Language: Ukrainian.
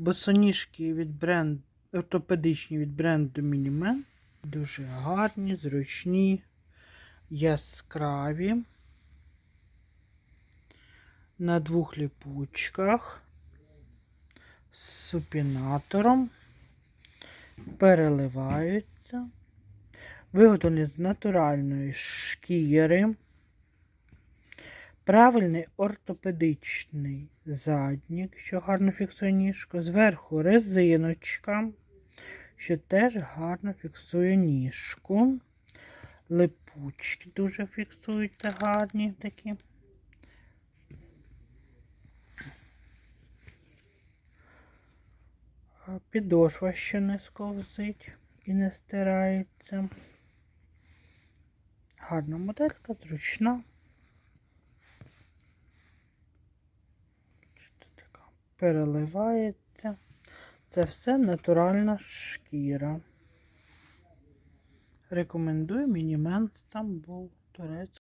Босоніжки від бренду, ортопедичні від бренду Мінімен. Дуже гарні, зручні, яскраві. На двох ліпучках з супінатором. Переливаються. Виготовлені з натуральної шкіри. Правильний ортопедичний заднік, що гарно фіксує ніжку. Зверху резиночка, що теж гарно фіксує ніжку. Липучки дуже фіксуються гарні такі. Підошва ще не сковзить і не стирається. Гарна моделька, зручна. Переливається. Це все натуральна шкіра. Рекомендую Мінімен Стамбул, Турецьк.